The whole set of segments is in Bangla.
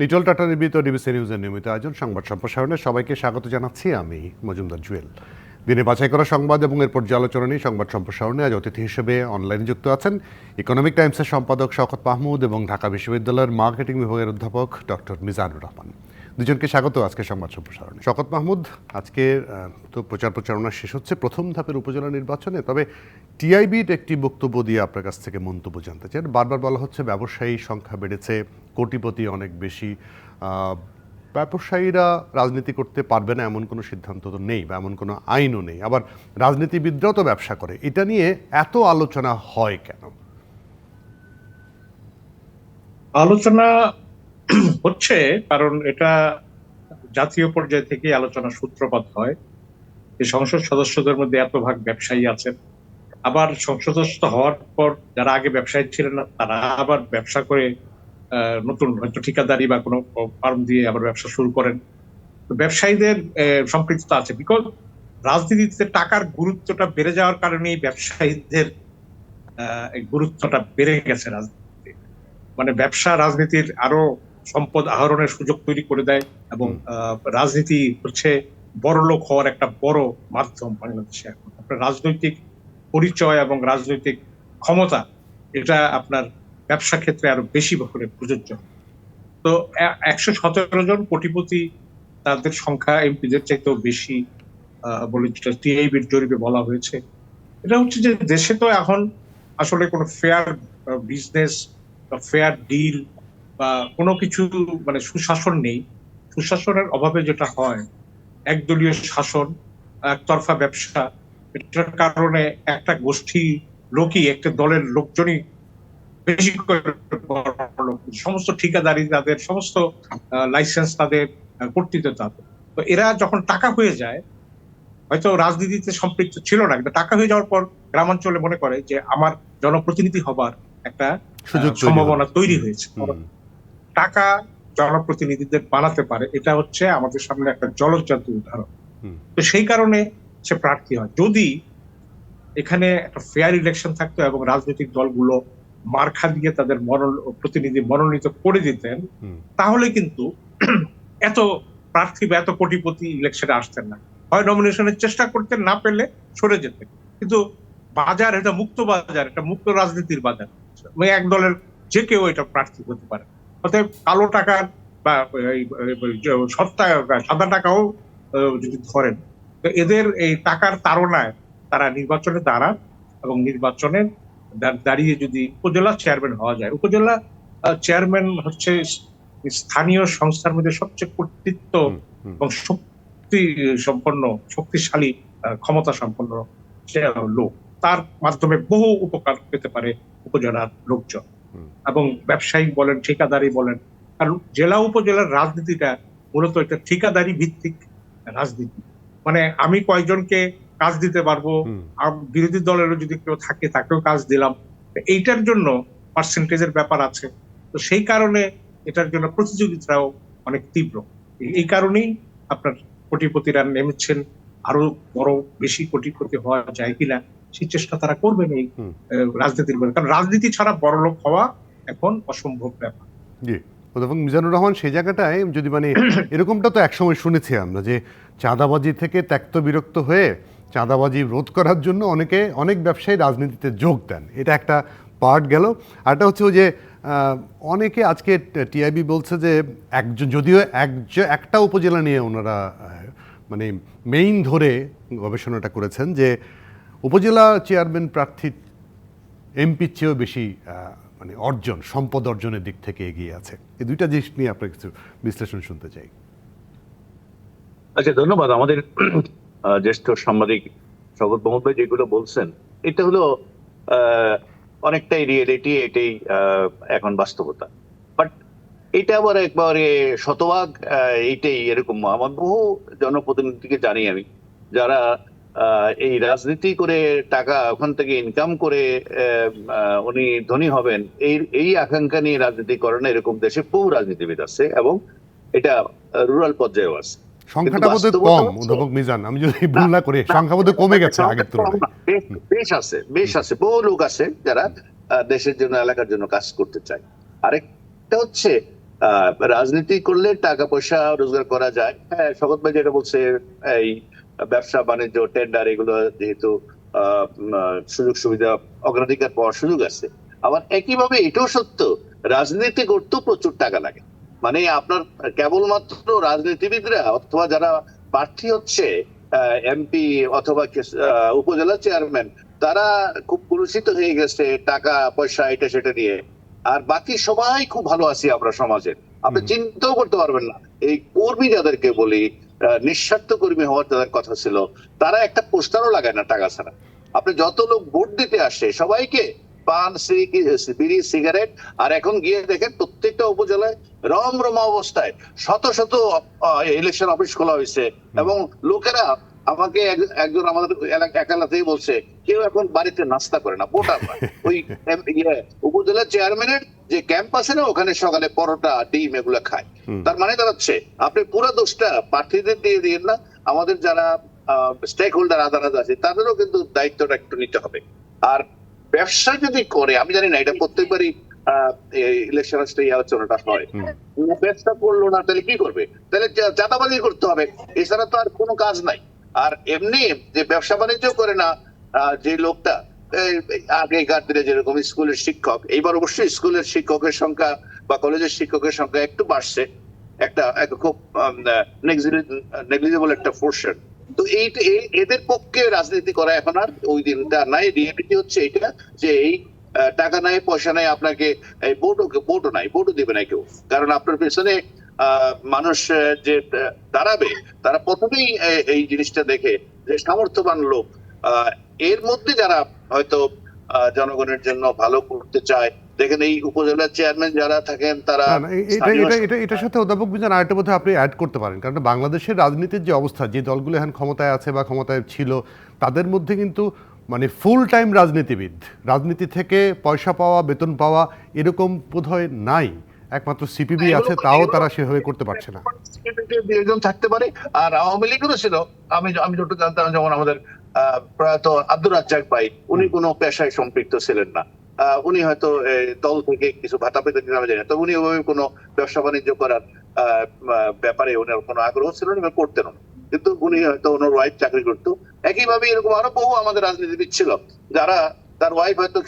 নিটল টাটা নির্মিত ডিবিসি নিউজের নিয়মিত আয়োজন সংবাদ সম্প্রসারণে সবাইকে স্বাগত জানাচ্ছি আমি মজুমদার জুয়েল। দিনে বাছাই করা সংবাদ এবং এর পর্যালোচনা নিয়ে সংবাদ সম্প্রসারণে আজ অতিথি হিসেবে অনলাইনে যুক্ত আছেন ইকোনমিক টাইমসের সম্পাদক শওকত মাহমুদ এবং ঢাকা বিশ্ববিদ্যালয়ের মার্কেটিং বিভাগের অধ্যাপক ডক্টর মিজানুর রহমান। দুজনকে স্বাগত আজকে সংবাদ সম্প্রসারণে। শকত মাহমুদ আজকে তো প্রচার প্রচারণা শেষ হচ্ছে প্রথম ধাপের উপজেলা নির্বাচনে। তবে টিআইবির একটি বক্তব্য দিয়ে আপনার কাছ থেকে মন্তব্য জানতে চাই। বারবার বলা হচ্ছে ব্যবসায়ী সংখ্যা বেড়েছে, কোটিপতি অনেক বেশি। ব্যবসায়ীরা রাজনীতি করতে পারবে না এমন কোনো সিদ্ধান্ত তো নেই বা এমন কোনো আইনও নেই। আবার রাজনীতিবিদরাও তো ব্যবসা করে। এটা নিয়ে এত আলোচনা হয় কেন? আলোচনা হচ্ছে কারণ এটা জাতীয় পর্যায় থেকে আলোচনা সূত্রপাত হয় যে সংসদ সদস্যদের মধ্যে এত ভাগ ব্যবসায়ী আছেন আবার সংসদ হওয়ার পর যারা আগে ব্যবসায়ী ছিলেন না তারা আবার ব্যবসা করে নতুন হয়তো ঠিকাদারি বা কোনো ফার্ম দিয়ে আবার ব্যবসা শুরু করেন। ব্যবসায়ীদের আহ, সম্পৃক্ততা আছে। বিকজ রাজনীতিতে টাকার গুরুত্বটা বেড়ে যাওয়ার কারণে ব্যবসায়ীদের গুরুত্বটা বেড়ে গেছে রাজনীতিতে। মানে ব্যবসা রাজনীতির আরও সম্পদ আহরণের সুযোগ তৈরি করে দেয় এবং রাজনীতি হচ্ছে বড় লোক হওয়ার একটা বড় মাধ্যম বাংলাদেশে এখন। আপনার রাজনৈতিক পরিচয় এবং রাজনৈতিক ক্ষমতা এটা আপনার ব্যবসা ক্ষেত্রে আরও বেশি করে প্রযোজ্য। তো একশো সতেরো জন কোটিপতি তাদের সংখ্যা এমপিদের চাইতেও বেশি আহ, বলে যেটা টিআইবির জরিপে বলা হয়েছে। এটা হচ্ছে যে দেশে তো এখন আসলে কোনো ফেয়ার বিজনেস বা ফেয়ার ডিল বা কোনো কিছু মানে সুশাসন নেই। সুশাসনের অভাবে যেটা হয় একদলীয় শাসন একতরফা ব্যবসা এটার কারণে একটা গোষ্ঠী লোকই একটা দলের লোকজনই বেশি করে সমস্ত ঠিকাদারি তাদের সমস্ত লাইসেন্স তাদের কর্তৃত্ব তাদের। তো এরা যখন টাকা হয়ে যায় হয়তো রাজনীতিতে সম্পৃক্ত ছিল না কিন্তু টাকা হয়ে যাওয়ার পর গ্রামাঞ্চলে মনে করে যে আমার জনপ্রতিনিধি হবার একটা সুযোগ সম্ভাবনা তৈরি হয়েছে। টাকা জনপ্রতিনিধিদের বানাতে পারে এটা হচ্ছে আমাদের সামনে একটা জলজান্ত উদাহরণ। তো সেই কারণে সে প্রার্থী হয়। যদি এখানে একটা ফেয়ার ইলেকশন থাকতো এবং রাজনৈতিক দলগুলো মার্খা দিয়ে তাদের মনোন প্রতিনিধি মনোনীত করে দিতেন তাহলে কিন্তু এত প্রার্থী বা এত কোটিপতি ইলেকশনে আসতেন না। হয় নমিনেশনের চেষ্টা করতেন না পেলে সরে যেতেন। কিন্তু বাজার এটা মুক্ত বাজার এটা মুক্ত রাজনীতির বাজার। ওই এক দলের যে কেউ এটা প্রার্থী হতে পারে। অতএব কালো টাকার বা যে সাদা টাকাও যদি ধরেন তো এদের এই টাকার তাড়নায় তারা নির্বাচনে দাঁড়ান এবং নির্বাচনে দাঁড়িয়ে যদি উপজেলা চেয়ারম্যান হওয়া যায় উপজেলা চেয়ারম্যান হচ্ছে স্থানীয় সংস্থার মধ্যে সবচেয়ে কর্তৃত্ব। এবং শক্তি সম্পন্ন শক্তিশালী ক্ষমতা সম্পন্ন লোক তার মাধ্যমে বহু উপকার পেতে পারে উপজেলার লোকজন। এবং ব্যবসায়ী বলেন ঠিকাদারি বলেন আর জেলা উপজেলার রাজনীতিটা মূলত একটা ঠিকাদারি ভিত্তিক রাজনীতি। মানে আমি কয়েকজনকে কাজ দিতে পারব বিরোধী দলেরও যদি কেউ থাকে তাকেও কাজ দিলাম। এইটার জন্য পার্সেন্টেজের ব্যাপার আছে। তো সেই কারণে এটার জন্য প্রতিযোগিতাও অনেক তীব্র। এই- এই কারণেই আপনার কোটিপতিরা নেমেছেন। আরও বড় বেশি কোটিপতি হওয়া যায় কিনা সেই চেষ্টা তারা করবেন এই রাজনীতির কারণ রাজনীতি ছাড়া বড় লোক হওয়া এখন অসম্ভব ব্যাপার। জি। অধ্যাপক মিজানুর রহমান সেই জায়গাটায় যদি মানে এরকমটা তো একসময় শুনেছি আমরা যে চাঁদাবাজি থেকে ত্যক্ত বিরক্ত হয়ে চাঁদাবাজি রোধ করার জন্য অনেকে অনেক ব্যবসায়ী রাজনীতিতে যোগ দেন। এটা একটা পার্ট গেল। আরটা হচ্ছে ওই যে অনেকে আজকে টিআইবি বলছে যে একজন যদিও একজ- একটা উপজেলা নিয়ে ওনারা মানে মেইন ধরে গবেষণাটা করেছেন যে উপজেলা চেয়ারম্যান প্রার্থী এমপির চেয়েও বেশি মানে অর্জন, সম্পদ অর্জনের দিক থেকে এগিয়ে আছে। এই দুইটা জিনিস নিয়ে আপনার কিছু বিশ্লেষণ শুনতে চাই। আচ্ছা ধন্যবাদ। আমাদের জ্যেষ্ঠ সাংবাদিক মোহাম্মদ ভাই যেগুলো বলছেন, এটা হলো অনেকটাই রিয়েলিটি এটাই এখন বাস্তবতা। বাট এটা আবার একবারে শতভাগ এইটাই এরকম। আমার বহু জনপ্রতিনিধিকে জানি আমি, যারা এই রাজনীতি করে টাকা ওখান থেকে ইনকাম করে উনি ধনী হবেন এই এই আকাঙ্ক্ষা নিয়ে রাজনীতি করে না এরকম দেশে বহু রাজনীতিবিদ আছে এবং এটা রুরাল পর্যায়েও আছে। সংখ্যাটা বোধহয় কম অধ্যাপক মিজান আমি যদি ভুল না করি সংখ্যা বোধহয় কমে গেছে আগের তুলনায়। বেশ- আছে বেশ আছে বহু লোক আছে যারা দেশের জন্য এলাকার জন্য কাজ করতে চায়। আরেকটা হচ্ছে আহ, রাজনীতি করলে টাকা পয়সা রোজগার করা যায়। হ্যাঁ শপথ ভাই যেটা বলছে এই ব্যবসা বাণিজ্য টেন্ডার এগুলো যেহেতু সুযোগ সুবিধা অগ্রাধিকার পাওয়ার সুযোগ আছে। আবার একইভাবে এটাও সত্য রাজনীতি করতেও প্রচুর টাকা লাগে। মানে আপনার কেবলমাত্র রাজনীতিবিদরা অথবা যারা প্রার্থী হচ্ছে এমপি অথবা উপজেলা চেয়ারম্যান তারা খুব কুলুষিত হয়ে গেছে টাকা পয়সা এটা সেটা নিয়ে। আর বাকি সবাই খুব ভালো আছি আমরা সমাজে আপনি চিন্তাও করতে পারবেন না। এই কর্মী যাদেরকে বলি নিঃস্বার্থ কর্মী হওয়ার তাদের কথা ছিল। তারা একটা পোস্টারও লাগায় না টাকা ছাড়া। আপনি যত লোক ভোট দিতে আসে সবাইকে পান বিড়ি সিগারেট আর এখন গিয়ে দেখেন প্রত্যেকটা উপজেলায় রম রমা অবস্থায় শত শত ইলেকশন অফিস খোলা হয়েছে। এবং লোকেরা আমাকে একজন আমাদের এলাকা একালাতেই বলছে কেউ এখন বাড়িতে নাস্তা করে না ভোটার না ওই ইয়ে, উপজেলা চেয়ারম্যানের যে ক্যাম্প আছে না ওখানে সকালে পরোটা ডিম এগুলো খায়। তার মানে দাঁড়াচ্ছে আপনি পুরো দোষটা প্রার্থীদের দিয়ে দিন না আমাদের যারা স্টেক হোল্ডার আদালত আছে তাদেরও কিন্তু দায়িত্বটা একটু নিতে হবে। আর ব্যবসা যদি করে আমি জানি না এটা প্রত্যেকবারই ইলেকশন আসলে এই আলোচনাটা হয়। ব্যবসা করল না তাহলে কি করবে? তাহলে চাঁদাবাজি করতে হবে এছাড়া তো আর কোনো কাজ নাই। আর এমনি যে ব্যবসা বাণিজ্য করে না যে লোকটা আগেকার দিনে যেরকম স্কুলের শিক্ষক, এইবার অবশ্যই স্কুলের শিক্ষকের সংখ্যা বা কলেজের শিক্ষকের সংখ্যা একটু বাড়ছে। একটা খুব নেগলিজেবল একটা পোর্শন তো এই এদের পক্ষে রাজনীতি করা এখন আর ওই দিনটা নাই। রিয়েলিটি হচ্ছে এটা যে এই টাকা নাই, পয়সা নাই, আপনাকে ভোটও ভোটও নাই ভোটও দিবে না কেউ। কারণ আপনার পেছনে মানুষ যে দাঁড়াবে তারা প্রথমেই এই জিনিসটা দেখে যে সামর্থ্যবান লোক। এর মধ্যে যারা হয়তো জনগণের জন্য ভালো করতে চায় দেখেন এই উপজেলার চেয়ারম্যান যারা থাকেন তারা এটা এটা এটার সাথে অধ্যাপক বিজন আরেকটা বোধহয় আপনি অ্যাড করতে পারেন। কারণ বাংলাদেশের রাজনীতির যে অবস্থা যে দলগুলো এখন ক্ষমতায় আছে বা ক্ষমতায় ছিল তাদের মধ্যে কিন্তু মানে ফুল টাইম রাজনীতিবিদ। রাজনীতি থেকে পয়সা পাওয়া বেতন পাওয়া এরকম বোধহয় নাই। একমাত্র সিপিবি আছে তাও তারা সেভাবে করতে পারছে না। দুজন থাকতে পারে আর আওয়ামী লীগেরও ছিল। আমি আমি যতটুকু জানতাম যেমন আমাদের প্রয়াত আব্দুর রাজ্জাক ভাই উনি কোনো পেশায় সম্পৃক্ত ছিলেন না। উনি হয়তো দল থেকে কিছু ভাতা পেতে কিনা আমি জানি না। তো উনি ওইভাবে কোনো ব্যবসা বাণিজ্য করার ব্যাপারে ওনার কোনো আগ্রহ ছিল না করতেন না। কিন্তু উনি হয়তো ওনার ওয়াইফ চাকরি করতো। একইভাবে এরকম আরও বহু আমাদের রাজনীতিবিদ ছিল যারা তার ওয়াইফ হয়তো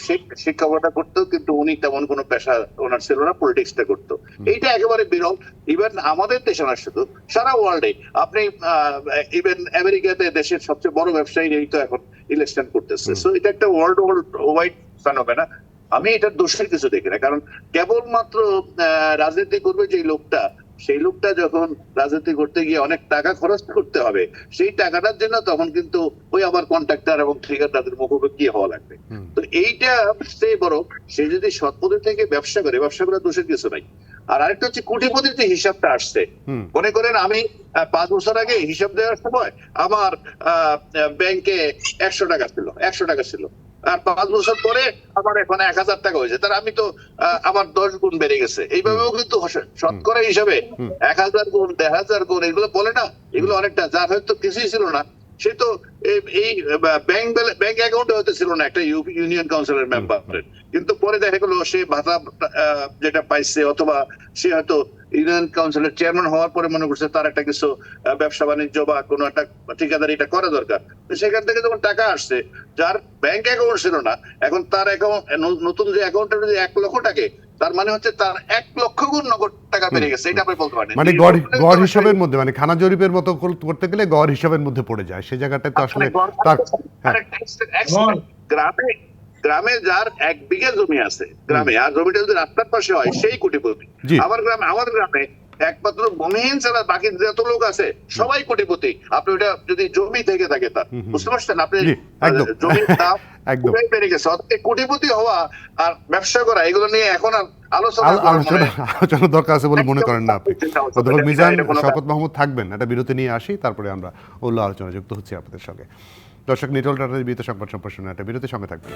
শিক্ষকতা করতো কিন্তু উনি তেমন কোনো পেশা ওনার ছিল না পলিটিক্সটা করতো। এইটা একেবারে বিরল। ইভেন আমাদের দেশে না শুধু সারা ওয়ার্ল্ডে আপনি ইভেন আমেরিকাতে দেশের সবচেয়ে বড় ব্যবসায়ী এই তো এখন ইলেকশন করতেছে। সো এটা একটা ওয়ার্ল্ড ওয়ার্ল্ড ওয়াইড ফেনোমেনা আমি এটার দোষের কিছু দেখি না। কারণ কেবলমাত্র রাজনীতি করবে যে লোকটা সেই লোকটা যখন রাজনীতি করতে গিয়ে অনেক টাকা খরচ করতে হবে সেই টাকাটার জন্য তখন কিন্তু ওই আবার কন্ট্রাক্টর এবং ঠিকাদারদের মুখোমুখি হওয়া লাগবে। তো এইটা সে বড় সে যদি সৎ পথে থেকে ব্যবসা করে ব্যবসা করার দোষের কিছু নাই। আর আরেকটা হচ্ছে কোটিপতির যে হিসাবটা আসছে। মনে করেন আমি পাঁচ বছর আগে হিসাব দেওয়ার সময় আমার আহ, ব্যাংকে একশো টাকা ছিল একশো টাকা ছিল। আর পাঁচ বছর পরে আমার এখন এক হাজার টাকা হয়েছে। তার আমি তো আমার দশ গুণ বেড়ে গেছে। এইভাবেও কিন্তু শতকরা হিসাবে এক হাজার গুণ দেড় হাজার গুণ এগুলো বলে না এগুলো অনেকটা যার হয়তো কিছুই ছিল না সে তো এই- ব্যাংক ব্যাংক অ্যাকাউন্টে হয়তো ছিল না একটা ইউনিয়ন কাউন্সিলের মেম্বারের কিন্তু পরে দেখা গেলো সে ভাতা যেটা পাইছে অথবা সে হয়তো ইউনিয়ন কাউন্সিলের চেয়ারম্যান হওয়ার পরে মনে করছে তার একটা কিছু ব্যবসা বাণিজ্য বা কোনো একটা ঠিকাদারি এটা করা দরকার। সেখান থেকে যখন টাকা আসছে যার ব্যাংক অ্যাকাউন্ট ছিল না এখন তার অ্যাকাউন্ট নতুন যে অ্যাকাউন্টে যদি এক লক্ষ টাকা তার মানে হচ্ছে তার এক লক্ষ গুণ নগদ টাকা বেড়ে গেছে এটা আপনি বলতে পারেন। মানে গড় গড় হিসাবের মধ্যে মানে খানা জরিপের মতো করতে গেলে গড় হিসাবের মধ্যে পড়ে যায়। সেই জায়গাটায় তো আসলে তার accident- accident, গ্রামে গ্রামে যার এক বিঘা জমি আছে গ্রামে আর জমিটা যদি রাস্তার পাশে হয় সেই কোটিপতি। আমার গ্রামে আমার গ্রামে একমাত্র ভূমিহীন ছাড়া বাকি যত লোক আছে সবাই কোটিপতি। আপনি ওটা যদি জমি থেকে থাকে তার হুম। বুঝতে পারছেন? আপনি। জমির দাম বেড়ে গেছে। কোটিপতি হওয়া আর ব্যবসা করা এগুলো নিয়ে এখন আর আলোচনা আলোচনা মানে- দরকার আছে বলে মনে করেন না আপনি। চিন্তা হচ্ছে অধ্যাপক এটা- মিজান এটা মাহমুদ থাকবেন। একটা বিরতি নিয়ে আসি তারপরে আমরা অন্য আলোচনা যুক্ত হচ্ছি আপনাদের সঙ্গে। দর্শক, নিটল টাটা নির্বিহিত সংবাদ সম্প্রসারণে একটা বিরতির সঙ্গে থাকবেন।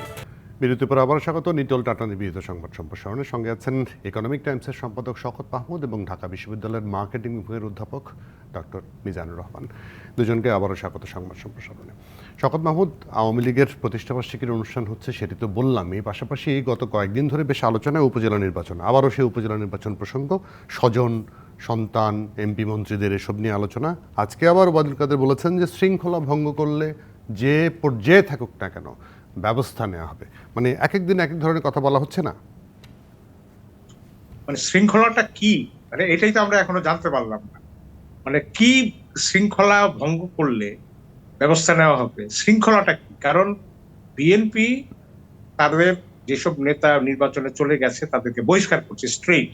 বিরতির পর আবার স্বাগত, নিটল টাটা নির্বিহিত সংবাদ সম্প্রসারণের সঙ্গে আছেন ইকোনমিক টাইমসের সম্পাদক শকত মাহমুদ এবং ঢাকা বিশ্ববিদ্যালয়ের মার্কেটিং বিভাগের অধ্যাপক ডক্টর মিজানুর রহমান। দুজনকে আবারও স্বাগত সংবাদ সম্প্রসারণে। শকত মাহমুদ, আওয়ামী লীগের প্রতিষ্ঠাবার্ষিকীর অনুষ্ঠান হচ্ছে সেটি তো বললামই, পাশাপাশি গত কয়েকদিন ধরে বেশ আলোচনায় উপজেলা নির্বাচন, আবারও সেই উপজেলা নির্বাচন প্রসঙ্গ, স্বজন, সন্তান, এমপি মন্ত্রীদের এসব নিয়ে আলোচনা। আজকে আবার ওবায়দুল কাদের বলেছেন যে শৃঙ্খলা ভঙ্গ করলে যে পর্যায়ে থাকুক না কেন ব্যবস্থা নেওয়া হবে। মানে এক এক দিন এক এক ধরনের কথা বলা হচ্ছে না? মানে শৃঙ্খলাটা কি? মানে এটাই তো আমরা এখনও জানতে পারলাম না। মানে কি শৃঙ্খলা ভঙ্গ করলে ব্যবস্থা নেওয়া হবে? শৃঙ্খলাটা কি? কারণ বিএনপি তাদের যেসব নেতা নির্বাচনে চলে গেছে, তাদেরকে বহিষ্কার করছে স্ট্রেইট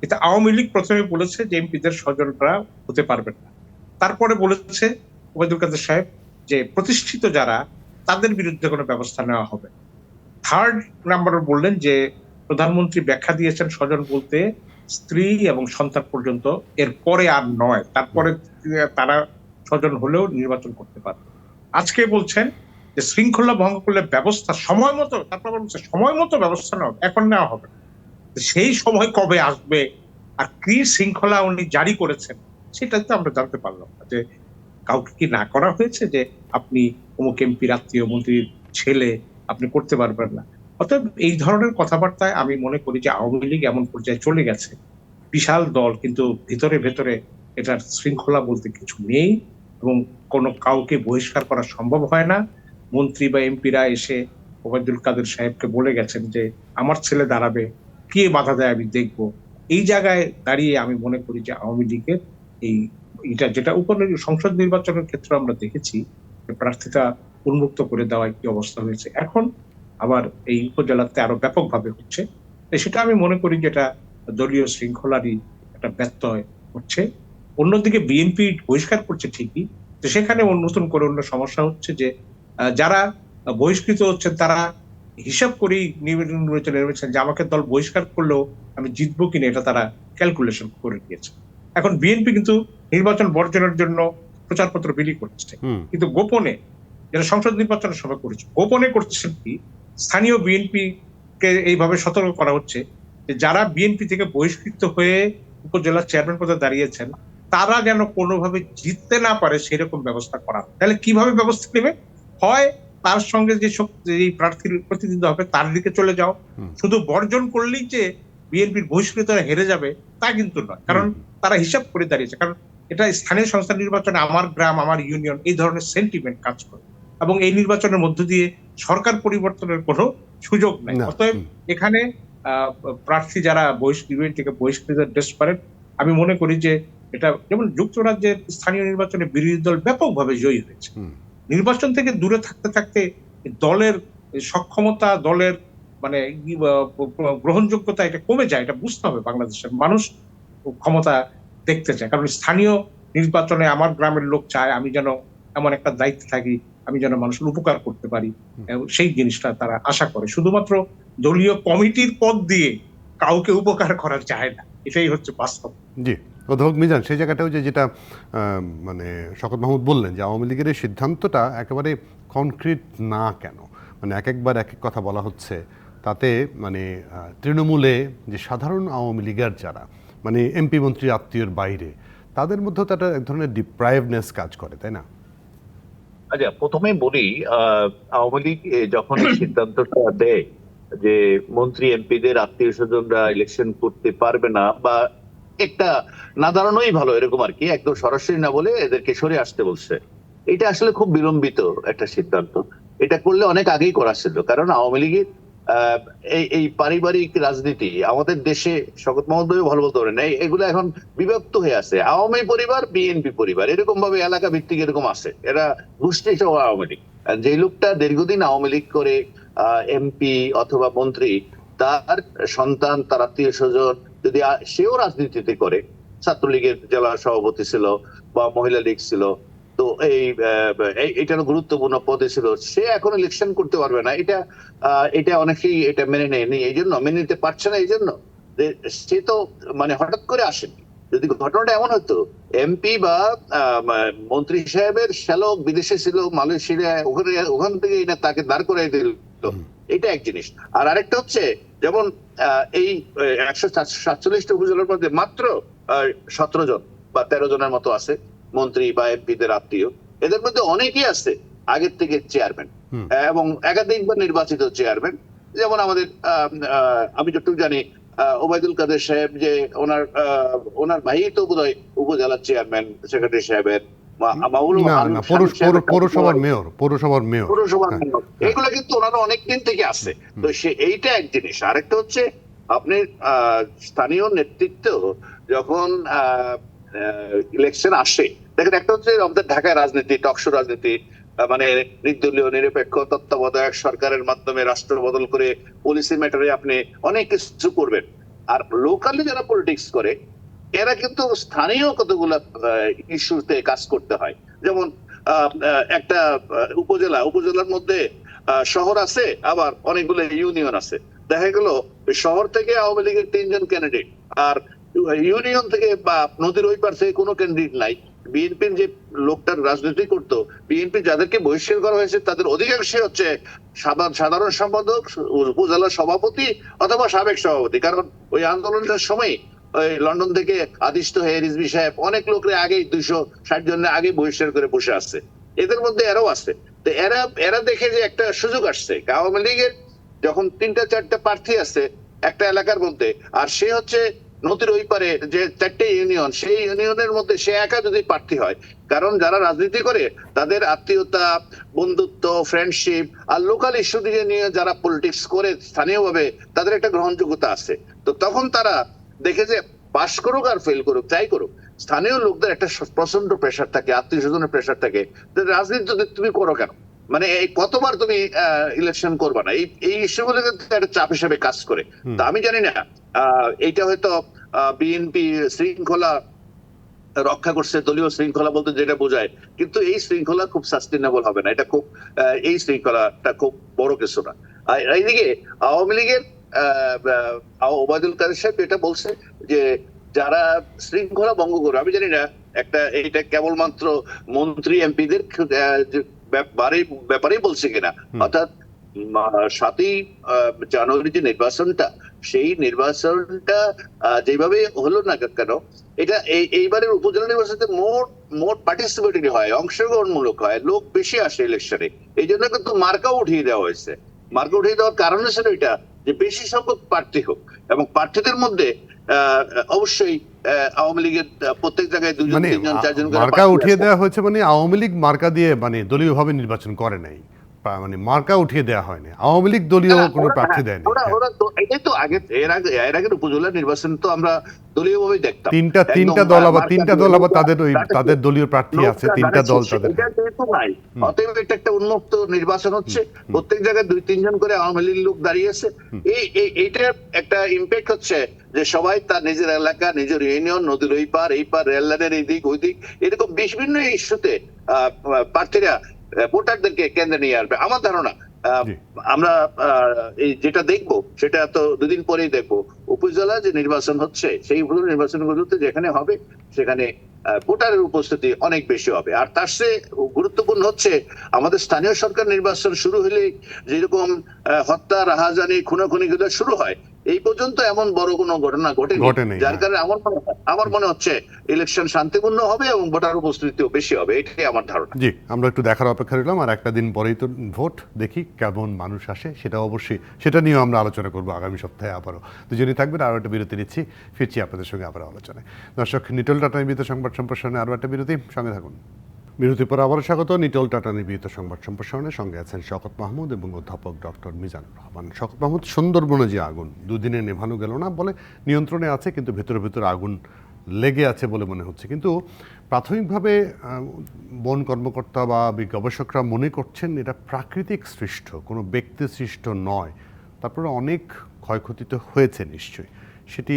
কিন্তু আওয়ামী লীগ প্রথমে বলেছে যে এমপিদের স্বজনরা হতে পারবেন না। তারপরে বলেছে ওবায়দুল কাদের সাহেব যে প্রতিষ্ঠিত যারা, তাদের বিরুদ্ধে কোনো ব্যবস্থা নেওয়া হবে। থার্ড নাম্বারে বললেন যে, প্রধানমন্ত্রী ব্যাখ্যা দিয়েছেন স্বজন বলতে স্ত্রী এবং সন্তান পর্যন্ত, এর পরে আর নয়। তারপরে তারা স্বজন হলেও নির্বাচন করতে পারবে। আজকে বলছেন যে, শৃঙ্খলা ভঙ্গ করলে ব্যবস্থা সময় মতো, তারপর বলছে সময় মতো ব্যবস্থা নেওয়া এখন নেওয়া হবে। সেই সময় কবে আসবে আর কি শৃঙ্খলা উনি জারি করেছেন, সেটা তো আমরা জানতে পারলাম যে কাউকে কি না করা হয়েছে যে আপনি অমুক এমপির আত্মীয় মন্ত্রীর ছেলে, আপনি করতে পারবেন না? অতএব এই ধরনের কথাবার্তায় আমি মনে করি যে আওয়ামী লীগ এমন পর্যায়ে চলে গেছে। বিশাল দল, কিন্তু ভিতরে, ভেতরে এটার শৃঙ্খলা বলতে কিছু নেই এবং কোনো কাউকে বহিষ্কার করা সম্ভব হয় না। মন্ত্রী বা এমপিরা এসে ওবায়দুল কাদের সাহেবকে বলে গেছেন যে, আমার ছেলে দাঁড়াবে, কে বাধা দেয় আমি দেখব। এই জায়গায় দাঁড়িয়ে আমি মনে করি যে আওয়ামী লীগের এই এটা যেটা উপ সংসদ নির্বাচনের ক্ষেত্রে আমরা দেখেছি যে প্রার্থিতা উন্মুক্ত করে দেওয়া একটি অবস্থা হয়েছে। এখন আবার এই উপজেলাতে আরও ব্যাপকভাবে হচ্ছে। সেটা আমি মনে করি যেটা দলীয় শৃঙ্খলারই একটা ব্যত্যয় হচ্ছে। অন্যদিকে বিএনপি বহিষ্কার করছে ঠিকই, তো সেখানে নতুন করে অন্য সমস্যা হচ্ছে যে যারা বহিষ্কৃত হচ্ছেন তারা হিসাব করেই নির্বাচনে নেমেছেন যে আমাকে দল বহিষ্কার করলেও আমি জিতবো কিনা এটা তারা ক্যালকুলেশন করে দিয়েছে এখন বিএনপি কিন্তু নির্বাচন বর্জনের জন্য প্রচারপত্র বিলি করছে। কিন্তু গোপনে যেটা সংসদ নির্বাচনের সভা করেছে গোপনে করছেন কি? স্থানীয় বিএনপি কে এইভাবে সতর্ক করা হচ্ছে যে যারা বিএনপি থেকে বহিষ্কৃত হয়ে উপজেলা চেয়ারম্যান পদে দাঁড়িয়েছেন তারা যেন কোনোভাবে জিততে না পারে সেরকম ব্যবস্থা করা। তাহলে কীভাবে ব্যবস্থা নেবে? হয় তার সঙ্গে যে এই প্রার্থীর প্রতিদ্বন্দ্বিতা হবে তার দিকে চলে যাও। শুধু বর্জন করলেই যে বিএনপির বহিষ্কৃতরা হেরে যাবে তা কিন্তু নয়। কারণ তারা হিসাব করে দাঁড়িয়েছে। কারণ এটা স্থানীয় সংস্থা নির্বাচনে আমার গ্রাম আমার ইউনিয়ন এই ধরনের সেন্টিমেন্ট কাজ করে। এবং এই নির্বাচনের মধ্য দিয়ে সরকার পরিবর্তনের কোনো সুযোগ নাই। অতএব এখানে প্রার্থী যারা বহিষ্কৃত থেকে বহিষ্কৃত ডেসপারেট আমি মনে করি যে এটা যেমন যুক্তরাজ্যের স্থানীয় নির্বাচনে বিরোধী দল ব্যাপকভাবে জয়ী হয়েছে। নির্বাচন থেকে দূরে থাকতে থাকতে দলের সক্ষমতা দলের মানে গ্রহণযোগ্যতা এটা কমে যায় এটা বুঝতে হবে বাংলাদেশের মানুষ ক্ষমতা দেখতে চায়। কারণ স্থানীয় নির্বাচনে আমার গ্রামের লোক চায় আমি যেন এমন একটা দায়িত্ব থাকি আমি যেন মানুষের উপকার করতে পারি। সেই জিনিসটা তারা আশা করে। শুধুমাত্র দলীয় কমিটির পদ দিয়ে কাউকে উপকার করা যায় না। এটাই হচ্ছে বাস্তব। জি। অধ্যাপক মিজান সেই জায়গাটাও যে যেটা মানে শকত মাহমুদ বললেন যে আওয়ামী লীগের এই সিদ্ধান্তটা একেবারে কনক্রিট না কেন? মানে এক একবার এক এক কথা বলা হচ্ছে। তাতে মানে তৃণমূলে যে সাধারণ আওয়ামী লীগের যারা মানে এমপি মন্ত্রী আত্মীয়র বাইরে, তাদের মধ্যে তো একটা এক ধরনের ডিপ্রাইভনেস কাজ করে, তাই না? আচ্ছা প্রথমে বলি আওয়ামী লীগ যখন সিদ্ধান্তটা দেয় যে মন্ত্রী, এমপিদের আত্মীয় স্বজনরা ইলেকশন করতে পারবে না, বা একটা না দাঁড়ানোই ভালো, এরকম আর কি, একদম সরাসরি না বলে এদেরকে সরে আসতে বলছে। এটা আসলে খুব বিলম্বিত একটা সিদ্ধান্ত। এটা করলে অনেক আগেই করা ছিল, কারণ আওয়ামী লীগের এই পারিবারিক রাজনীতি আমাদের দেশে শকত মোহাম্মদ ভালো বলতে পারেন। এগুলো এখন বিভক্ত হয়ে আছে। আওয়ামী পরিবার, বিএনপি পরিবার এরকম ভাবে এলাকা ভিত্তিক এরকম আছে। এরা গোষ্ঠী সহ আওয়ামী লীগ। যে লোকটা দীর্ঘদিন আওয়ামী লীগ করে এমপি অথবা মন্ত্রী, তার সন্তান, তার আত্মীয় স্বজন, যদি সেও রাজনীতিতে করে, ছাত্রলীগের জেলা সভাপতি ছিল বা মহিলা লীগ ছিল তো এই গুরুত্বপূর্ণ পদে ছিল। সে এখন ইলেকশন করতে পারবে না। এটা এটা অনেকেই এটা মেনে নেয়নি। এই জন্য মেনে নিতে পারছে না এই জন্য। সে তো মানে হঠাৎ করে আসেনি। যদি ঘটনাটা এমন হতো এমপি বা মন্ত্রী সাহেবের শ্যালক বিদেশে ছিল মালয়েশিয়া ওখানে ওখান থেকে না তাকে দাঁড় করাই দিল। এটা এক জিনিস। আর আরেকটা হচ্ছে যেমন আহ, এই একশো সাতচল্লিশটা উপজেলার মধ্যে মাত্র সতেরো জন বা তেরো জনের মতো আছে। মন্ত্রী বা এমপিদের আত্মীয় এদের মধ্যে অনেকেই আছে আগের থেকে চেয়ারম্যান। এবং একাধিকবার নির্বাচিত চেয়ারম্যান যেমন আমাদের আমি যতটুকু জানি ওবায়দুল কাদের সাহেব যে ওনার ওনার ভাই তো বোধহয় উপজেলার চেয়ারম্যান সেক্রেটারি সাহেবের পৌরসভার মেয়র পৌরসভার মেয়র পৌরসভার হ্যাঁ। হ্যাঁ। এগুলো কিন্তু ওনারা অনেক দিন থেকে আছে। তো সে এইটা এক জিনিস। আরেকটা হচ্ছে আপনি আহ, স্থানীয় নেতৃত্ব যখন ইলেকশন আসে দেখেন, একটা হচ্ছে আমাদের ঢাকায় রাজনীতি টকশো রাজনীতি মানে নির্দলীয়, নিরপেক্ষ, তত্ত্বাবধায়ক সরকারের মাধ্যমে রাষ্ট্র বদল করে পলিসি ম্যাটারে আপনি অনেক কিছু করবেন। আর লোকালি যারা পলিটিক্স করে, এরা কিন্তু স্থানীয় কতগুলা ইস্যুতে কাজ করতে হয়। যেমন একটা উপজেলা, উপজেলার মধ্যে শহর আছে, আবার অনেকগুলো ইউনিয়ন আছে। দেখা গেল, শহর থেকে আওয়ামী লীগের তিনজন ক্যান্ডিডেট আর ইউনিয়ন থেকে বা নদীর ওই পার থেকে কোনো ক্যান্ডিডেট নাই। বিএনপির যে লোকটার রাজনীতি করতো, বিএনপি যাদেরকে বহিষ্কার করা হয়েছে তাদের অধিকাংশই হচ্ছে সাধারণ সম্পাদক, উপজেলা সভাপতি অথবা সাবেক সভাপতি। কারণ ওই আন্দোলনের সময় ওই লন্ডন থেকে আদিষ্ট হয়ে রিজবি সাহেব অনেক লোকরে আগেই দুইশো ষাট জনের আগে বহিষ্কার করে বসে আছে এদের মধ্যে এরাও আছে। তো এরা এরা দেখে যে একটা সুযোগ আসছে। আওয়ামী লীগের যখন তিনটা, চারটা প্রার্থী আছে একটা এলাকার মধ্যে, আর সে হচ্ছে নদীর ওই পারে যে চারটে ইউনিয়ন সেই ইউনিয়নের মধ্যে সে একা যদি প্রার্থী হয়, কারণ যারা রাজনীতি করে, তাদের আত্মীয়তা, বন্ধুত্ব ফ্রেন্ডশিপ আর লোকাল ইস্যু দিয়ে নিয়ে যারা পলিটিক্স করে স্থানীয়ভাবে, তাদের একটা গ্রহণযোগ্যতা আছে। তো তখন তারা দেখে যে পাশ করুক আর ফেল করুক, যাই করুক, স্থানীয় লোকদের একটা প্রচণ্ড প্রেশার থাকে আত্মীয় স্বজনের প্রেশার থাকে রাজনীতি তুমি করো কেন? মানে এই কতবার তুমি ইলেকশন করবা না। এই এই ইস্যুগুলো কিন্তু একটা চাপ হিসেবে কাজ করে। তা আমি জানি না এইটা হয়তো বিএনপি শৃঙ্খলা রক্ষা করছে দলীয় শৃঙ্খলা বলতে যেটা বোঝায় কিন্তু এই শৃঙ্খলা খুব সাস্টেনেবল হবে না। এটা খুব এই শৃঙ্খলাটা খুব বড় কিছু না। এইদিকে আওয়ামী লীগের ওবায়দুল কাদের সাহেব এটা বলছে যে যারা শৃঙ্খলা ভঙ্গ করবে আমি জানি না একটা এইটা কেবলমাত্র মন্ত্রী এমপিদের ব্যাপারে বলছে কিনা? অর্থাৎ সাতই জানুয়ারি যে নির্বাচনটা সেই নির্বাচনটা যেভাবে হলো না কেন এটা এইবারের উপজেলা নির্বাচনে মোট মোট পার্টিসিপেটরি হয় অংশগ্রহণমূলক হয় লোক বেশি আসে ইলেকশনে এই জন্য কিন্তু মার্কা উঠিয়ে দেওয়া হয়েছে। মার্কা উঠিয়ে দেওয়ার কারণ ছিল এটা যে বেশি সংখ্যক প্রার্থী হোক এবং প্রার্থীদের মধ্যে আহ, অবশ্যই আওয়ামী লীগের প্রত্যেক জায়গায় দুজন মানে তিনজন চারজন করে মার্কা উঠিয়ে দেওয়া হয়েছে মানে আওয়ামী লীগ মার্কা দিয়ে মানে দলীয়ভাবে নির্বাচন করে নাই। মানে মার্কা উঠিয়ে দেওয়া হয়নি। আওয়ামী লীগ দলীয় কোনো প্রার্থী হ্যাঁ, দেয়নি। হ্যাঁ। এটাই তো আগে এর আগে এর আগের উপজেলা নির্বাচন তো আমরা দলীয় দেখতাম। তিনটা তিনটা দল আবার তিনটা দল আবার তাদের ওই তাদের- দলীয় প্রার্থী আছে তিনটা দল তাদের। নাই। অতএব এটা একটা উন্মুক্ত নির্বাচন হচ্ছে। প্রত্যেক জায়গায় দুই তিনজন করে আওয়ামী লীগ লোক দাঁড়িয়ে আছে। এই এই- এইটার একটা ইম্প্যাক্ট হচ্ছে যে সবাই তার নিজের এলাকা নিজের ইউনিয়ন নদীর ওই পার এই পার রেল লাইনের এই দিক ওই দিক এরকম বিভিন্ন ইস্যুতে আহ, প্রার্থীরা ভোটারদেরকে কেন্দ্রে নিয়ে আসবে। আমার ধারণা আমরা যেটা দেখব সেটা তো দুদিন পরেই দেখব। উপজেলা যে নির্বাচন হচ্ছে সেই উপজেলা নির্বাচনগুলোতে যেখানে হবে সেখানে ভোটারের উপস্থিতি অনেক বেশি হবে। আর তার চেয়ে গুরুত্বপূর্ণ হচ্ছে আমাদের স্থানীয় সরকার নির্বাচন শুরু হলে যেরকম হত্যা রাহাজানি খুনাখুনি গুলো শুরু হয় এই পর্যন্ত এমন বড় কোনো ঘটনা ঘটেনি। যার হ্যাঁ। কারণে আমার মনে আমার মনে হচ্ছে ইলেকশন শান্তিপূর্ণ হবে এবং ভোটার উপস্থিতিও বেশি হবে এটাই আমার ধারণা। জি আমরা একটু দেখার অপেক্ষা রইলাম আর একটা দিন পরেই তো ভোট দেখি কেমন মানুষ আসে সেটা অবশ্যই সেটা নিয়েও আমরা আলোচনা করব আগামী সপ্তাহে আবারও। দুজনেই থাকবেন আরও একটা বিরতি নিচ্ছি ফিরছি আপনাদের সঙ্গে আবার আলোচনায়। দর্শক নিটল টাটা নিবিত সংবাদ সম্প্রসারণে আরও একটা বিরতি সঙ্গে থাকুন। বিরতির পর আবারও স্বাগত, নিটল টাটা নিবিত সংবাদ সম্প্রসারণে সঙ্গে আছেন শকত মাহমুদ এবং অধ্যাপক ডক্টর মিজানুর রহমান। শকত মাহমুদ সুন্দরবনে যে আগুন, দুদিনে নেভানো গেল না বলে নিয়ন্ত্রণে আছে, কিন্তু ভেতরে ভেতরে আগুন লেগে আছে বলে মনে হচ্ছে। কিন্তু প্রাথমিকভাবে বন কর্মকর্তা বা গবেষকরা মনে করছেন এটা প্রাকৃতিক সৃষ্ট, কোনো ব্যক্তি সৃষ্ট নয়। তারপরে অনেক ক্ষয়ক্ষতি তো হয়েছে নিশ্চয়ই। সেটি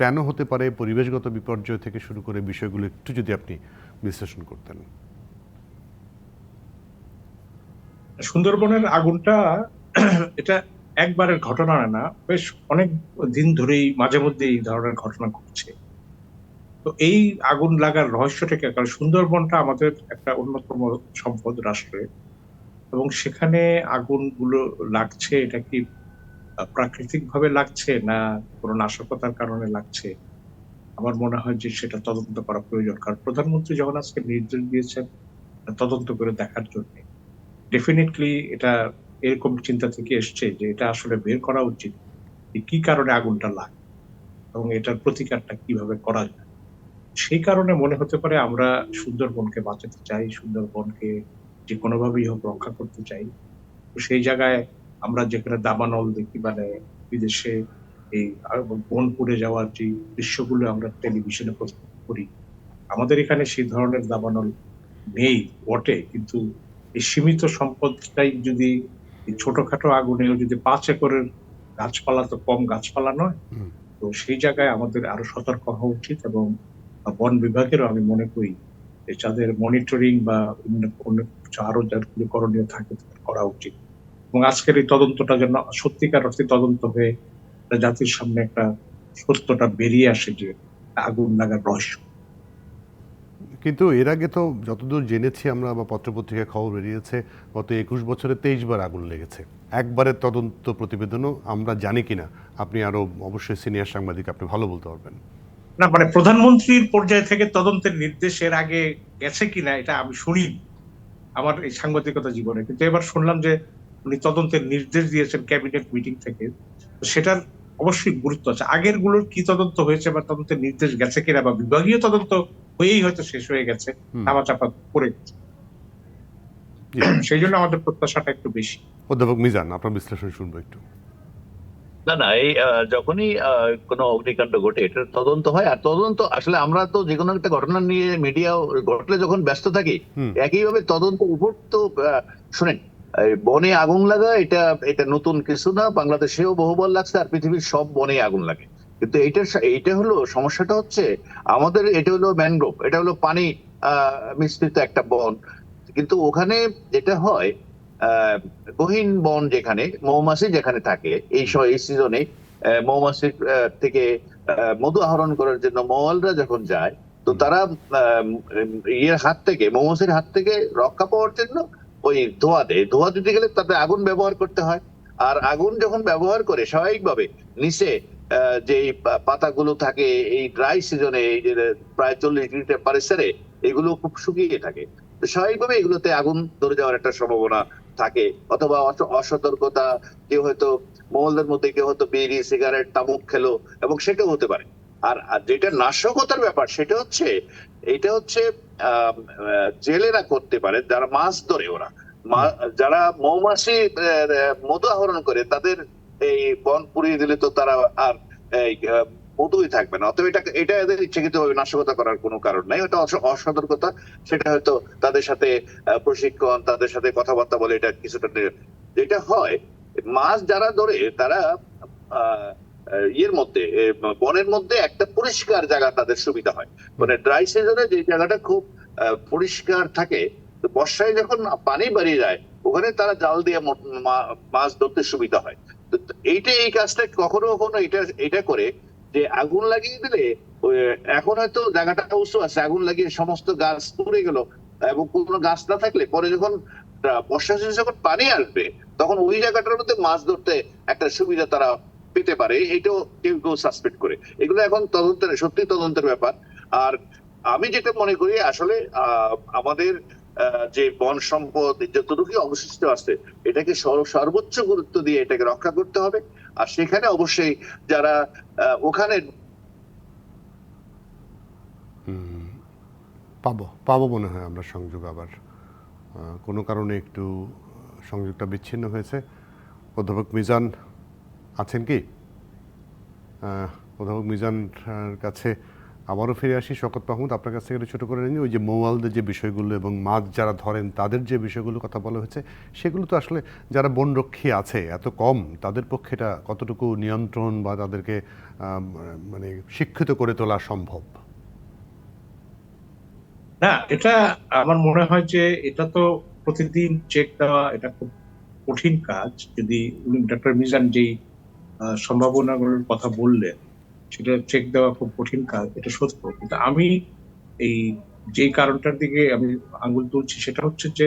কেন হতে পারে, পরিবেশগত বিপর্যয় থেকে শুরু করে বিষয়গুলো একটু যদি আপনি বিশ্লেষণ করতেন। সুন্দরবনের আগুনটা, এটা একবারের ঘটনা না, বেশ অনেক দিন ধরেই মাঝে মধ্যে এই ধরনের ঘটনা ঘটছে। তো এই আগুন লাগার রহস্যটাকে কারণ সুন্দরবনটা আমাদের একটা অন্যতম সম্পদ রাষ্ট্রে এবং সেখানে আগুনগুলো লাগছে, এটা কি প্রাকৃতিক ভাবে লাগছে না কোনো নাশকতার কারণে লাগছে? আমার মনে হয় যে সেটা তদন্ত করা প্রয়োজন। কারণ প্রধানমন্ত্রী যখন আজকে নির্দেশ দিয়েছেন, তদন্ত করে দেখার জন্য। ডেফিনেটলি এটা এরকম চিন্তা থেকে এসছে যে এটা আসলে বের করা উচিত যে কি কারণে আগুনটা লাগে এবং এটার প্রতিকারটা কীভাবে করা যায়। সেই কারণে মনে হতে পারে আমরা সুন্দরবনকে বাঁচাতে চাই, সুন্দরবনকে যে কোনোভাবেই হোক রক্ষা করতে চাই। তো সেই জায়গায় আমরা যেখানে দাবানল দেখি মানে বিদেশে এই বন পুড়ে যাওয়ার যে দৃশ্যগুলো আমরা টেলিভিশনে প্রস্তুত করি, আমাদের এখানে সেই ধরনের দাবানল নেই, বটে। কিন্তু এই সীমিত সম্পদটাই যদি ছোটখাটো আগুনেও যদি পাঁচ একরের গাছপালা তো কম গাছপালা নয় তো সেই জায়গায় আমাদের আরও সতর্ক হওয়া উচিত এবং বন বিভাগেরও আমি মনে করি যে যাদের মনিটরিং বা আরও যাগুলো করণীয় থাকে করা উচিত। এবং আজকের এই তদন্তটা যেন সত্যিকার অর্থে তদন্ত হয়ে জাতির সামনে একটা সত্যটা বেরিয়ে আসে যে আগুন লাগার রহস্য। কিন্তু এর আগে তো যতদূর জেনেছি আমরা বা পত্রপত্রিকায় খবর বেরিয়েছে, গত একুশ বছরে তেইশ বার আগুন লেগেছে। একবারের তদন্ত প্রতিবেদনও আমরা জানি কিনা, আপনি আরও অবশ্যই সিনিয়র সাংবাদিক, আপনি ভালো বলতে পারবেন। না মানে প্রধানমন্ত্রীর পর্যায় থেকে তদন্তের নির্দেশ এর আগে গেছে কিনা, এটা আমি শুনিনি আমার এই সাংবাদিকতা জীবনে। কিন্তু এবার শুনলাম যে উনি তদন্তের নির্দেশ দিয়েছেন ক্যাবিনেট মিটিং থেকে। সেটার অবশ্যই গুরুত্ব আছে। আগেরগুলোর কি তদন্ত হয়েছে বা তদন্তের নির্দেশ গেছে কিনা বা বিভাগীয় তদন্ত হয়েই হয়তো শেষ হয়ে গেছে হুম। চাপা চাপা পড়ে গেছে। সেই জন্য আমাদের প্রত্যাশাটা একটু বেশি। অধ্যাপক মিজান আপনার বিশ্লেষণ শুনব একটু। না না এই যখনই কোনো অগ্নিকাণ্ড ঘটে এটার তদন্ত হয় আর তদন্ত আসলে আমরা তো যে কোনো একটা ঘটনা নিয়ে মিডিয়া ঘটলে যখন ব্যস্ত থাকি। একইভাবে তদন্ত উপর তো আহ, শোনেন বনে আগুন লাগা এটা এটা নতুন কিছু না বাংলাদেশেও বহুবার লাগছে আর পৃথিবীর সব বনে আগুন লাগে। কিন্তু এইটা এইটা হলো, সমস্যাটা হচ্ছে আমাদের এটা হলো ম্যানগ্রোভ এটা হলো পানি মিশ্রিত একটা বন। কিন্তু ওখানে যেটা হয় গহীন বন যেখানে, মৌমাছি যেখানে থাকে, এই সময় এই সিজনে মৌমাছির থেকে মধু আহরণ করার জন্য মওয়ালরা যখন যায়, তো তারা ইয়ের হাত থেকে, মৌমাছির হাত থেকে রক্ষা পাওয়ার জন্য ওই ধোয়া দেয়। ধোয়া দিতে গেলে তাতে আগুন ব্যবহার করতে হয়। আর আগুন যখন ব্যবহার করে, স্বাভাবিকভাবে নিচে যে পাতাগুলো থাকে এই ড্রাই সিজনে এই যে প্রায় চল্লিশ ডিগ্রি টেম্পারেচারে এগুলো খুব শুকিয়ে থাকে। স্বাভাবিকভাবে এগুলোতে আগুন ধরে যাওয়ার একটা সম্ভাবনা থাকে। অথবা অসতর্কতা, কেউ হয়তো মহলদের মধ্যে কেউ হয়তো বিড়ি, সিগারেট, তামুক খেলো, এবং সেটাও হতে পারে। আর যেটা নাশকতার ব্যাপার, সেটা হচ্ছে, এটা হচ্ছে জেলেরা করতে পারে, যারা মাছ ধরে ওরা। যারা মৌমাছি মধু আহরণ করে, তাদের এই বন পুড়িয়ে দিলে তো তারা আর আহ, থাকবে না। অতএব এটা এটা এদের ইচ্ছাকৃতভাবে নাশকতা করার কোনো কারণ নাই। অস- অসতর্কতা সেটা হয়তো তাদের সাথে প্রশিক্ষণ তাদের সাথে কথাবার্তা বলে এটা কিছুটা যেটা হয় মাছ যারা ধরে তারা ইয়ের মধ্যে বনের মধ্যে একটা পরিষ্কার জায়গা তাদের সুবিধা হয়। মানে ড্রাই সিজনে যে জায়গাটা খুব পরিষ্কার থাকে বর্ষায় যখন পানি বাড়িয়ে যায় ওখানে তারা জাল দিয়ে মাছ ধরতে সুবিধা হয়। এইটা এই কাজটা কখনো কখনো এটা এটা করে যে আগুন লাগিয়ে দিলে এখন হয়তো জায়গাটা উঁচু আছে, আগুন লাগিয়ে সমস্ত গাছ পুড়ে গেল এবং কোনো গাছ না থাকলে পরে যখন বর্ষা শেষে যখন পানি আসবে, তখন ওই জায়গাটার মধ্যে মাছ ধরতে একটা সুবিধা তারা পেতে পারে। এটাও কেউ কেউ সাসপেক্ট করে। এগুলো এখন তদন্তের, সত্যি তদন্তের ব্যাপার। আর আমি যেটা মনে করি, আসলে আমাদের যে বন সম্পদ যতটুকু অবশিষ্ট আছে, এটাকে সর্বোচ্চ গুরুত্ব দিয়ে এটাকে রক্ষা করতে হবে। আর সেখানে অবশ্যই যারা ওখানে পাবো পাবো মনে হয় আমরা সংযোগ আবার। কোনো কারণে একটু সংযোগটা বিচ্ছিন্ন হয়েছে। অধ্যাপক মিজান আছেন কি? অধ্যাপক মিজান কাছে আবারও ফিরে আসি শকত মাহমুদ, আপনার কাছ থেকে ছোটো করে নিই। ওই যে মোয়ালদের যে বিষয়গুলো এবং মাছ যারা ধরেন, তাদের যে বিষয়গুলো কথা বলা হয়েছে, সেগুলো তো আসলে যারা বনরক্ষী আছে, এত কম, তাদের পক্ষে এটা কতটুকু নিয়ন্ত্রণ বা তাদেরকে মানে শিক্ষিত করে তোলা সম্ভব? না, এটা আমার মনে হয় যে এটা তো প্রতিদিন চেক দেওয়া, এটা খুব কঠিন কাজ। যদি ডক্টর মিজান যেই সম্ভাবনাগুলোর কথা বললেন সেটা চেক দেওয়া খুব কঠিন কাজ এটা সত্য। কিন্তু আমি এই যে কারণটার দিকে আমি আঙ্গুল তুলছি সেটা হচ্ছে যে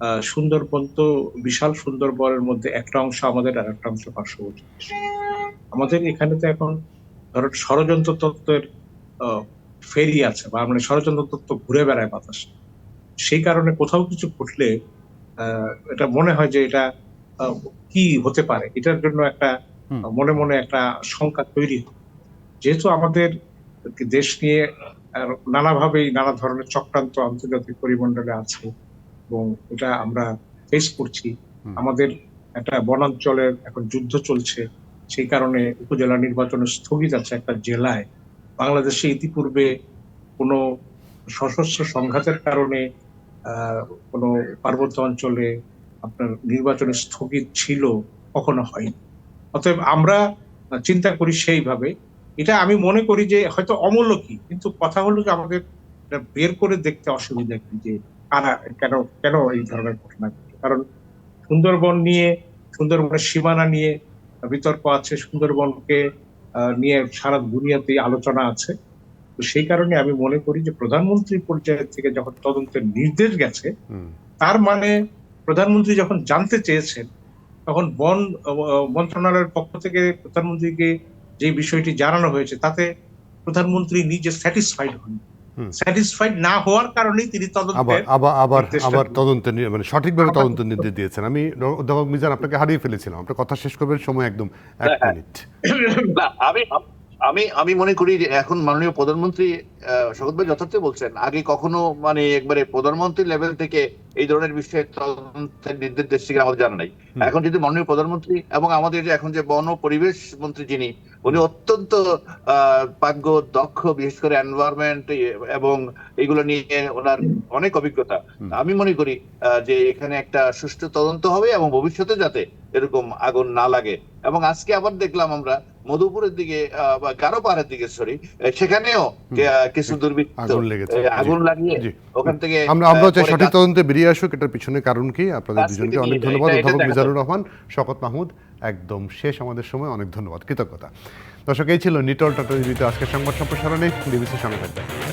আহ, সুন্দরবন তো বিশাল সুন্দরবনের মধ্যে একটা অংশ আমাদের আর একটা অংশ পার্শ্ববর্তী আমাদের এখানে তো এখন ধরো ষড়যন্ত্র তত্ত্বের ফেরি আছে বা মানে ষড়যন্ত্র তত্ত্ব ঘুরে বেড়ায় বাতাসে। সেই কারণে কোথাও কিছু ঘটলে আহ, এটা মনে হয় যে এটা কি হতে পারে? এটার জন্য একটা মনে মনে একটা শঙ্কা তৈরি হয়। যেহেতু আমাদের দেশ নিয়ে নানাভাবেই নানা ধরনের চক্রান্ত আন্তর্জাতিক পরিমণ্ডলে আছে এবং এটা আমরা ফেস করছি। আমাদের একটা বনাঞ্চলের এখন যুদ্ধ চলছে। সেই কারণে উপজেলা নির্বাচন স্থগিত আছে একটা জেলায়। বাংলাদেশে ইতিপূর্বে কোনো সশস্ত্র সংঘাতের কারণে আহ, কোনো পার্বত্য অঞ্চলে আপনার নির্বাচন স্থগিত ছিল কখনো হয়নি। অতএব আমরা চিন্তা করি সেইভাবে। এটা আমি মনে করি যে হয়তো অমূল্য কি কিন্তু কথা হলো যে আমাদের বের করে দেখতে অসুবিধা কি যে কারা কেন কেন এই ধরনের ঘটনা ঘটে? কারণ সুন্দরবন নিয়ে সুন্দরবনের সীমানা নিয়ে বিতর্ক আছে সুন্দরবনকে নিয়ে সারা দুনিয়াতে আলোচনা আছে। তো সেই কারণে আমি মনে করি যে প্রধানমন্ত্রী পর্যায়ে থেকে যখন তদন্তের নির্দেশ গেছে তার মানে প্রধানমন্ত্রী যখন জানতে চেয়েছেন তখন বন মন্ত্রণালয়ের পক্ষ থেকে প্রধানমন্ত্রীকে যে বিষয়টি জানানো হয়েছে তাতে প্রধানমন্ত্রী নিজে স্যাটিসফাইড হন। স্যাটিসফাইড না হওয়ার কারণেই তিনি আবার আবার আবার আবার তদন্ত মানে সঠিকভাবে তদন্ত নির্দেশ দিয়েছেন। আমি অধ্যাপক মিজান আপনাকে হারিয়ে ফেলেছিলাম। আপনার কথা শেষ করবেন সময় একদম এক হ্যাঁ, হ্যাঁ। মিনিট। আমি আমি আমি মনে করি যে এখন মাননীয় প্রধানমন্ত্রী শপথ ভাই যথার্থ বলছেন আগে কখনো মানে একবারে প্রধানমন্ত্রী লেভেল থেকে এই ধরনের বিষয়ে তদন্তের নির্দেশ দিচ্ছে কিনা আমাদের জানা নাই। এখন যদি মাননীয় প্রধানমন্ত্রী এবং আমাদের যে এখন যে বন পরিবেশ মন্ত্রী যিনি উনি অত্যন্ত আহ, পাগ্য দক্ষ বিশেষ করে এনভায়রনমেন্ট এবং এগুলো নিয়ে ওনার অনেক অভিজ্ঞতা। আমি মনে করি আহ, যে এখানে একটা সুষ্ঠু তদন্ত হবে এবং ভবিষ্যতে যাতে এরকম আগুন না লাগে। এবং আজকে আবার দেখলাম আমরা মধুপুরের দিকে বা গারো পাহাড়ের দিকে সরি সেখানেও কিছু দুর্বৃত্ত আগুন লেগেছে, আগুন লাগিয়ে ওখান থেকে আমরা আমরা চাই সঠিক তদন্তে বেরিয়ে আসুক এটার পিছনে কারণ কি? আপনাদের দুজনকে অনেক ধন্যবাদ। অধ্যাপক মিজানুর রহমান শকত মাহমুদ একদম শেষ। আমাদের সময় অনেক ধন্যবাদ। কৃতজ্ঞতা। দর্শক এই ছিল নিটল টাটা আজকের সংবাদ সম্প্রসারণে। বিবিসি সংবাদ থাকবেন।